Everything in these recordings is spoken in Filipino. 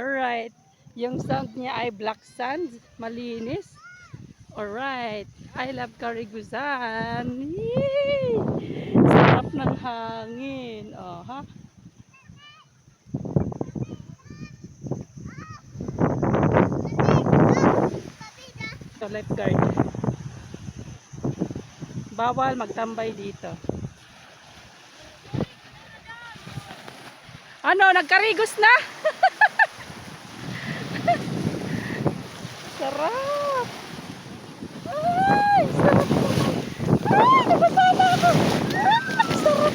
Alright. Yung sound niya ay black sand. Malinis. Alright. I love Karigusan. Yay! Sarap ng hangin. Oh, ha? So, lifeguard. Bawal magtambay dito. Ano, nagkarigos na? Sarap! Ay! Ay, napasama ako! Ay, sarap!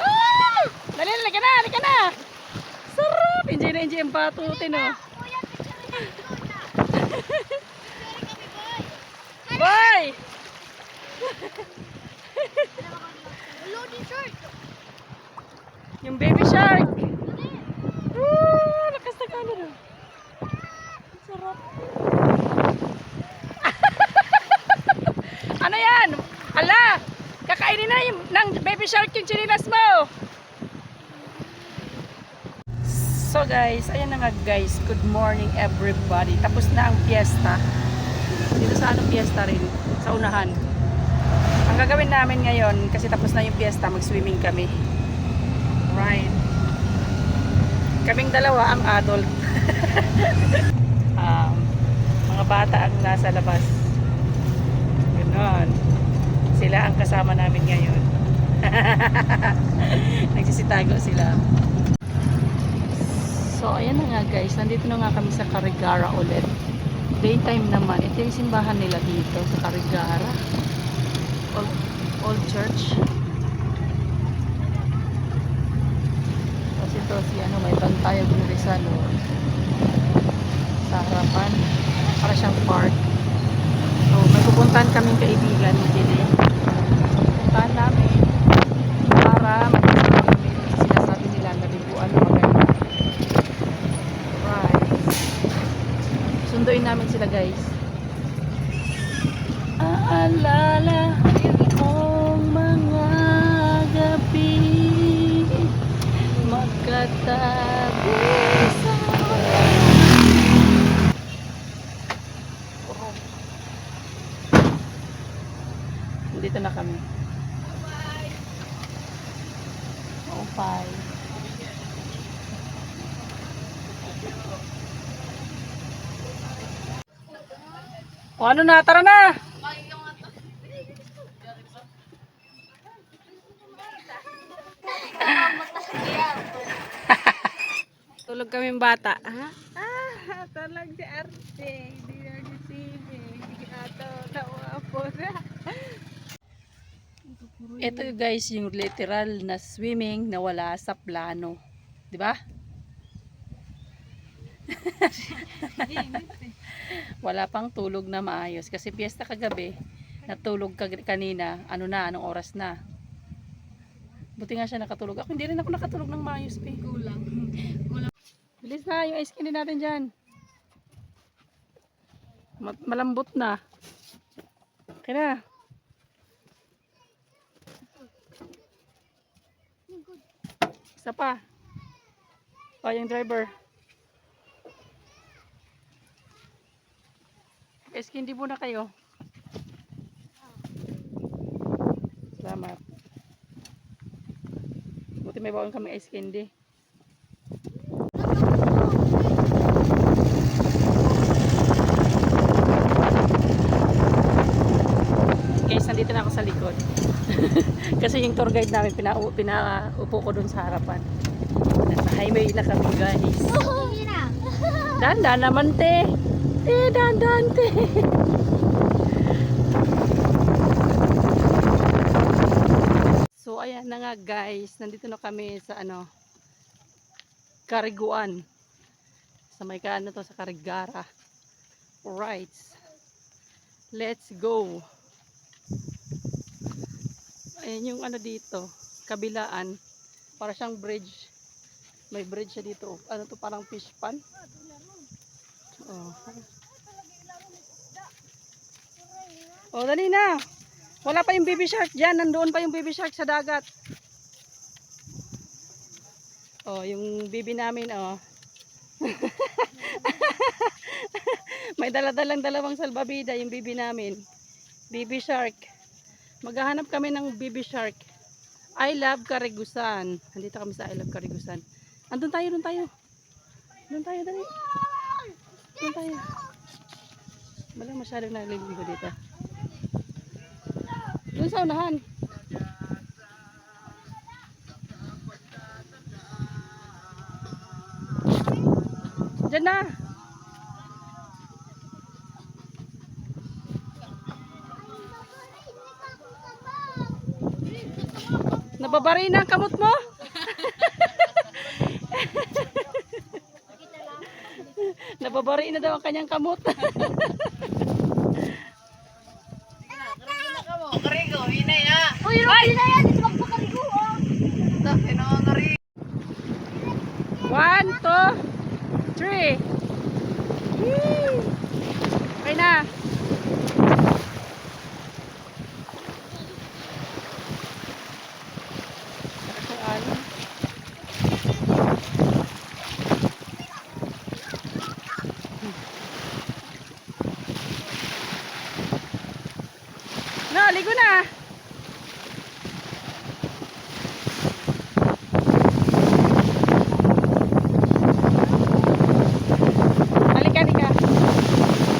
Ay! Dali, dali na, dali ka na! Sarap! Enjoy na patutin, oh. Boy! Loading short. Yung baby shark! Woo! Lakas na kano na. Sarap. ano yan? Ala! Kakainin na yung, ng baby shark yung chinilas mo! So guys, ayan na nga guys. Good morning everybody. Tapos na ang fiesta. Dito sa anong fiesta rin? Sa unahan. Ang gagawin namin ngayon, kasi tapos na yung fiesta, mag-swimming kami. Right. Kaming dalawa ang adult. um, mga bata ang nasa labas. Ganon. Sila ang kasama namin ngayon. Nagsisitago sila. So, ayan na nga guys. Nandito na nga kami sa Carigara ulit. Daytime naman. Ito yung simbahan nila dito sa Carigara. Old, old church. Tapos ito si ano, may bantayog ni Rizal. Sa harapan. Para siyang park. So, may pupuntahan kaming kaibigan. Dili. Pupuntahan namin. Para magkakaroon kami. Sinasabi nila na libuan na maganda. Right. Sila guys. Aalala mong mga gabi magkatabi sa Dito na kami. Oh, bye. O ano na, tara na! Tulog kami bata. Ha? Ah, talag si Arte. Hindi na receiving. Ato, tawa po na. Ito guys yung literal na swimming na wala sa plano. 'Di ba? wala pang tulog na maayos kasi piyesta kagabi. Natulog ka kanina. Ano na? Anong oras na? Buti nga siya nakatulog. Ako hindi rin ako nakatulog ng maayos, pe. Kulang. Bilis na, yung ice candy natin dyan. Ma- malambot na. Okay na. Isa pa. O, yung driver. Ice candy muna kayo. Salamat. Buti may bawang kami ice candy. guys, nandito na ako sa likod. Kasi yung tour guide namin, pinaupo pina, ko dun sa harapan. Nasa highway na kami guys. Na. Dandan naman te. Te, dandan te. So ayan na nga guys, nandito na kami sa ano, Kariguan. Sa may kaano to, sa Karigara. Alright. Let's go. Ayan yung ano dito, kabilaan. Para siyang bridge. May bridge siya dito. Ano to, parang fish pan? Oh. Oh, dali na. Wala pa yung baby shark dyan. Nandoon pa yung baby shark sa dagat. Oh, yung bibi namin, oh. May daladalang dalawang salbabida yung bibi namin. Bibi shark. Maghahanap kami ng bibi shark. I love Karigusan. Nandito kami sa I love Karigusan. Andun tayo, doon tayo. Doon tayo, dali. Doon tayo. Wala masyadong naliligo dito. Doon sa unahan. Diyan na. Nababari na ang kamot mo? Nababari na daw ang kanyang kamot. Uy, Rocky na yan. Ito magpapaligo, oh. One, two, three. Yee! Okay na. Ano? Na, ligo na. Halika, halika.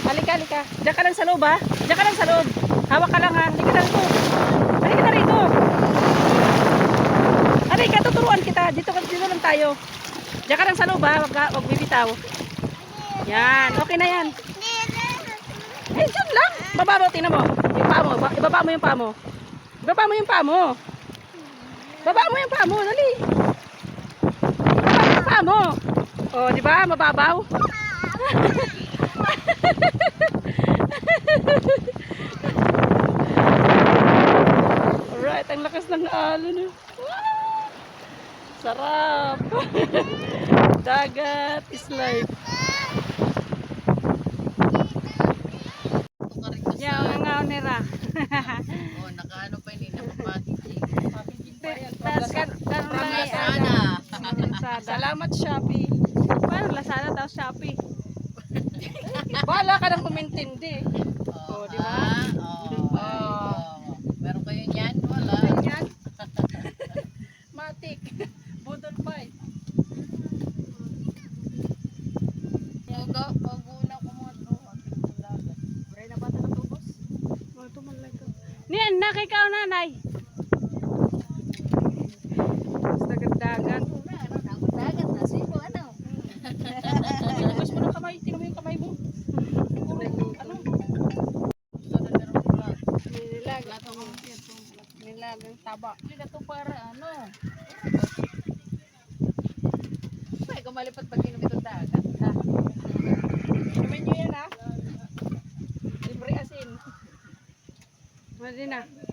Halika, halika. Diyan ka lang sa loob, ha? Diyan ka lang sa loob. Hawak ka lang, ha? Halika na rito. Halika na rito. Halika, tuturuan kita. Dito, ka- dito lang tayo. Diyan ka lang sa loob, ha? Huwag, ka- huwag bibitaw. Yan. Okay na yan. Eh, dyan lang. Baba mo, tingnan mo. Yung paa mo. Ba- Ibaba mo yung paa mo. Ibaba mo yung paa mo. Baba mo yung paa mo. Dali. Ibaba mo yung paa mo. O, di ba? Mababaw. Alright, ang lakas ng alon. eh. Sarap. Dagat is life. Yan, ang ngaw nira. Oh, nakaano pa yun, napapatid. Tas kan, kan Sana. Salamat Shopee. Parang Lazada tapos Shopee. Bahala ka nang umintindi. Oh, di ba? ah, Oh, Oh. oh. Meron kayo niyan? Wala. Ganyan. Matik. Budol fight. Pag, pag una ko mga to, Bray na ba ito natubos? Oh, ito man lang ito. Nakikaw nanay. Dagat-dagat. dagat na, sino ano? Tugas mo ng kamay. Tingnan mo yung kamay mo. Ano? Nilag. Nilag ang taba. Hindi na to para ano. Ay, kumalipat pag inom itong dagat. Ha? Inumin nyo yan ha. Libre asin. Pwede na. Sige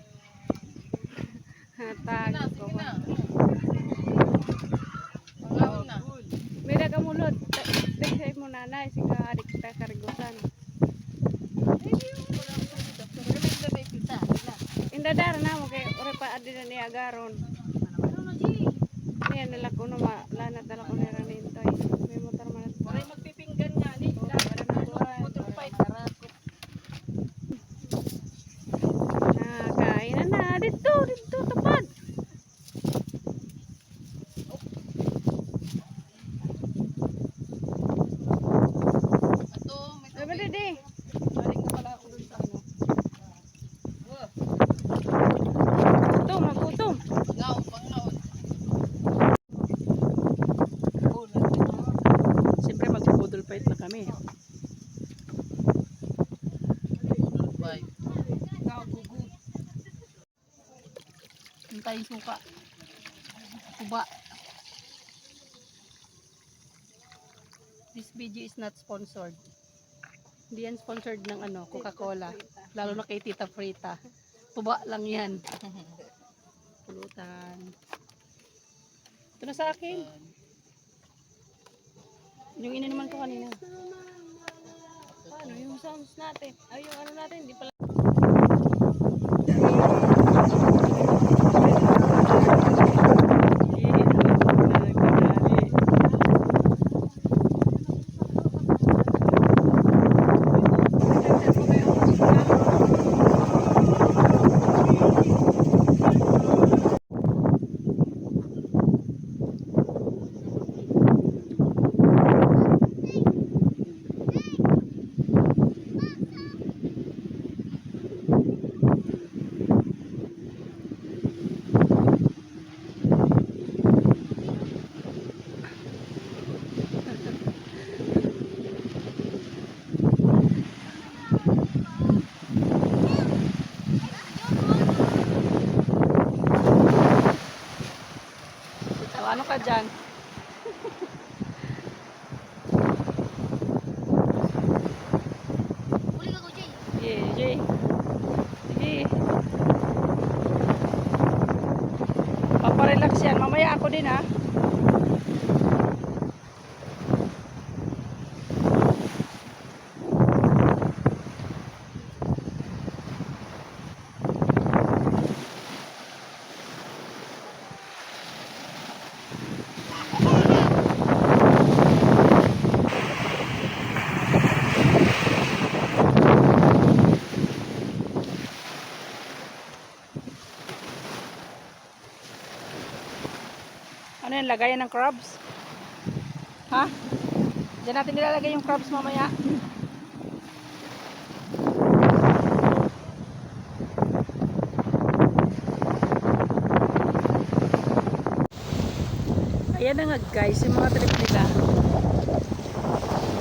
Hatag ko. na. May nagamulod. Dexay mo nanay. Sige, adik kita karigusan. Indadar na mo kay ore pa adi na ni agaron. Niyan nila ko no lana dala ko ni ranintoy. May motor man. Maray magpipinggan nga. Di. Para na budol fight. Ah, kain na na dito, dito tapad. Ato, may Ay, bali di. Galing na pala ako dun sa ano. Wah, Gutom, magutom. Pangaon, pangaon. Siyempre magbubudol fight na kami. Bye. Yung tayong suka. Kuba. This video is not sponsored. Hindi yan sponsored ng ano, Coca-Cola. Lalo na kay Tita Frita. Tuba lang yan. Pulutan. Ito na sa akin. Yung ininuman ko kanina. Paano yung sounds natin? Ay, yung ano natin, hindi pala. Ka dyan. Yan? Lagayan ng crabs? Ha? Diyan natin nilalagay yung crabs mamaya. Ayan na nga guys, yung mga trip nila.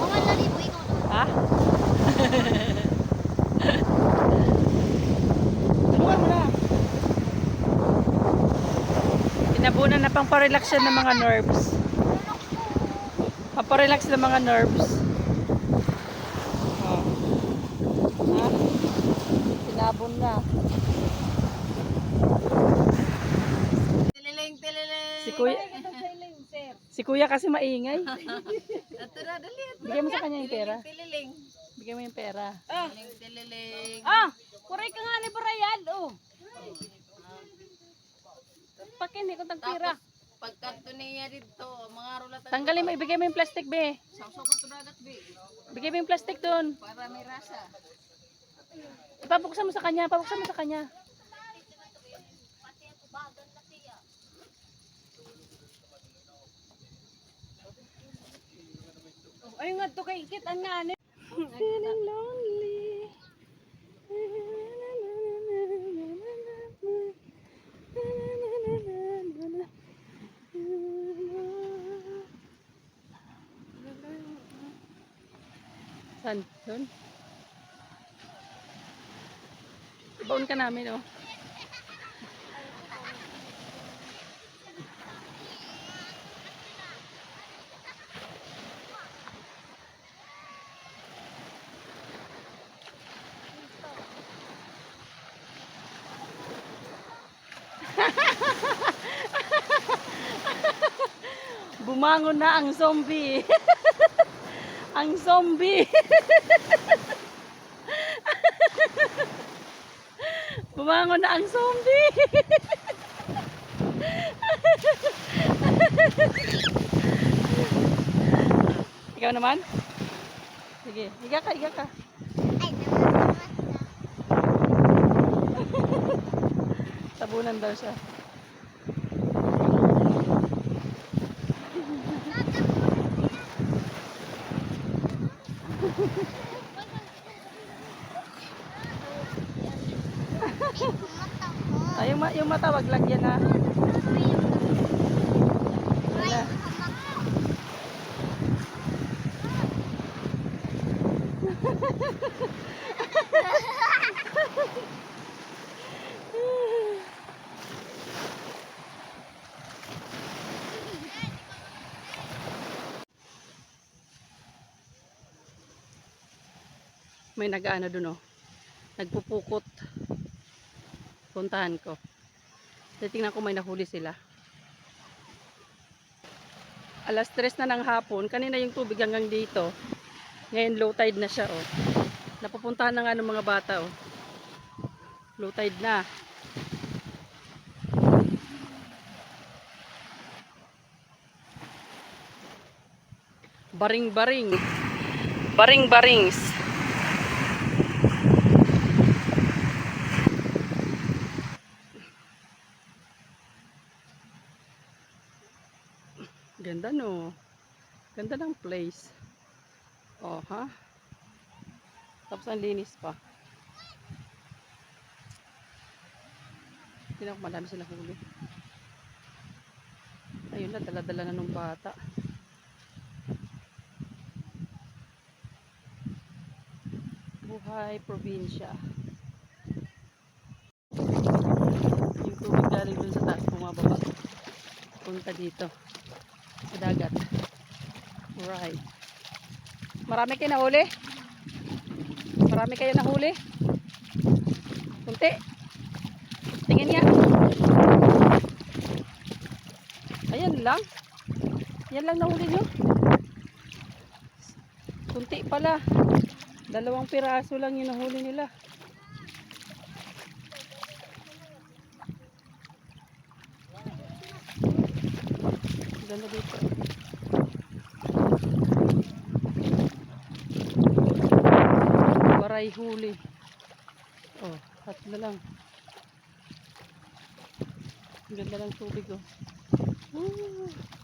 Mga lalibo, ikaw na. Ha? Tulungan mo na. Pinabunan na pang parelax yan ng mga nerves. Paparelax ng mga nerves. Oh. Ha? Pinabon na. Tililing, tililing. Si kuya, si kuya kasi maingay. Na, dali. Bigyan mo sa kanya yung pera. Tililing. Bigyan mo yung pera. Ah. Tililing, tililing. Ah, kuray ka nga ni Brian, oh. Pakin, ko tagpira. Tapos, pagkanto niya dito, mga rulatan. Tanggalin mo, ibigay mo yung plastic, be. Sausaw ka to dagat, be. Bigay mo yung plastic doon. Para may rasa. Ipapuksan mo sa kanya, papuksan mo sa kanya. Ay nga to kay ikit ang nga ni. Feeling lonely. Saan? Doon? Ibaon ka namin, oh. Bumangon na ang zombie. ang zombie. Bumangon na ang zombie. Ikaw naman? Sige, higa ka, higa ka. Tabunan daw siya. Ay, yung, ma- yung mata, wag lagyan ha. Wala. May nag-ano dun oh. Nagpupukot. Puntahan ko. Titingnan ko may nahuli sila. Alas 3 na ng hapon. Kanina yung tubig hanggang dito. Ngayon low tide na siya oh. Napupuntahan na nga ng mga bata oh. Low tide na. Baring-baring. Baring-barings. Ganda no. Ganda ng place. Oh, ha? Tapos ang linis pa. Tingnan ko marami sila huli. Ayun na, dala-dala na nung bata. Buhay probinsya. Yung tubig galing dun sa taas, bumababa. Punta dito. dagat. Right. Marami kayo nahuli? Marami kayo nahuli? Kunti. Tingin nga. Ayan lang. Yan lang nahuli nyo. Kunti pala. Dalawang piraso lang yung nahuli nila. Ganda dito. Waray huli. Oh, tatlo lang. Ang Ganda ng tubig oh. Woo!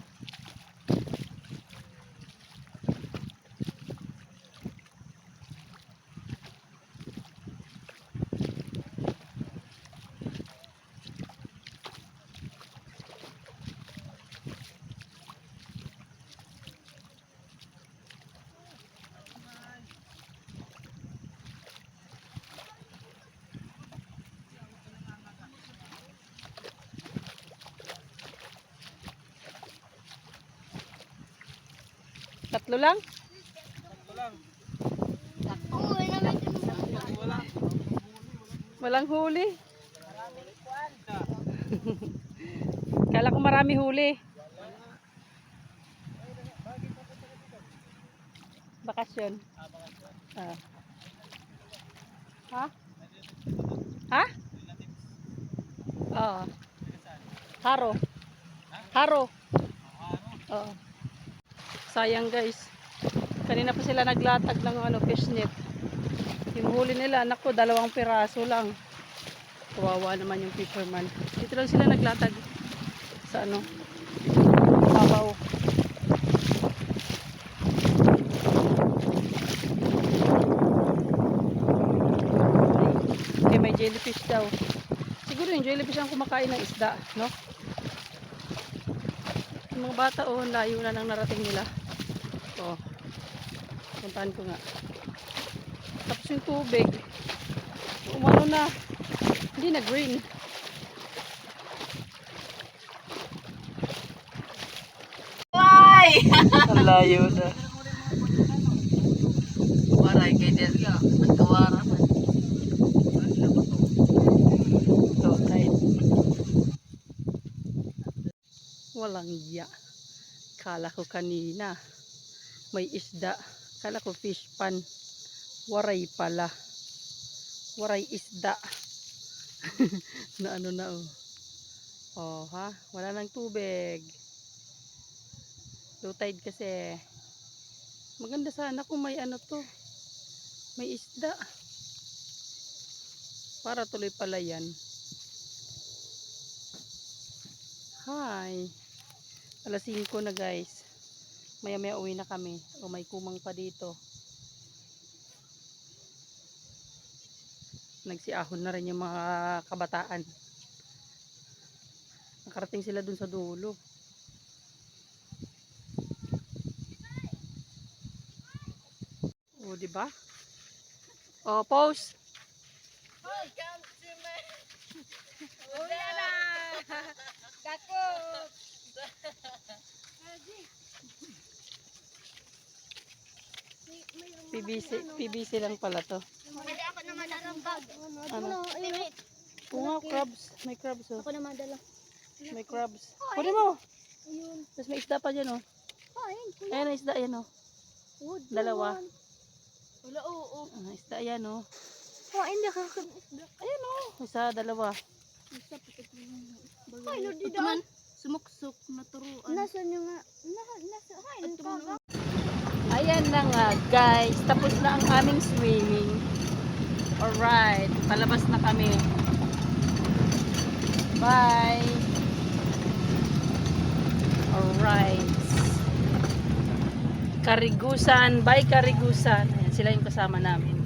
Tatlo lang? Uy, naman Walang huli. Kala ko marami huli. Bakasyon. Ah. Ha? Ha? Oo. Haro. Haro. Oo. Sayang guys. Kanina pa sila naglatag ng ano, fishnet. Yung huli nila, naku, dalawang piraso lang. Kawawa naman yung fisherman. Dito lang sila naglatag sa ano, babaw. Okay, may jellyfish daw. Siguro yung jellyfish ang kumakain ng isda, no? Yung mga bata, oh, layo na nang narating nila. Puntahan ko nga. Tapos yung tubig, umano na, hindi na green. Ang layo na. Waray kay man. So, tight. Walang iya. Kala ko kanina. May isda. Kala ko fish pan. Waray pala. Waray isda. na ano na oh. Oh ha. Wala nang tubig. Low tide kasi. Maganda sana kung may ano to. May isda. Para tuloy pala yan. Hi. Alas 5 na guys. Maya maya uwi na kami. O may kumang pa dito. Nagsiahon na rin yung mga kabataan. Nakarating sila dun sa dulo. O, di ba? O, pause. Uya na! Dako! PBC, PBC lang pala to. Hindi ako naman ang bag. Ano? Limit. Oo nga, crabs. May crabs oh. Ako naman dala. May crabs. Kunin mo. Ayun. Tapos may isda pa dyan oh. Kain. Ayan ang isda yan oh. Wood. Dalawa. Wala, oo. Ah, isda yan oh. Kain na kakabisda. Ayan oh. Isa, dalawa. Isa pa Ay, Lord, dito. Sumuksok na turuan. Nasaan yung nga? Nasa, nasa, ka. Ayan na nga guys. Tapos na ang aming swimming. Alright. Palabas na kami. Bye. Alright. Karigusan. Bye Karigusan. Ayan, sila yung kasama namin.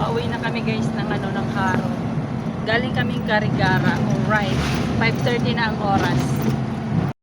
Pauwi na kami guys ng ano ng Karigara. Alright. 5:30 na ang oras.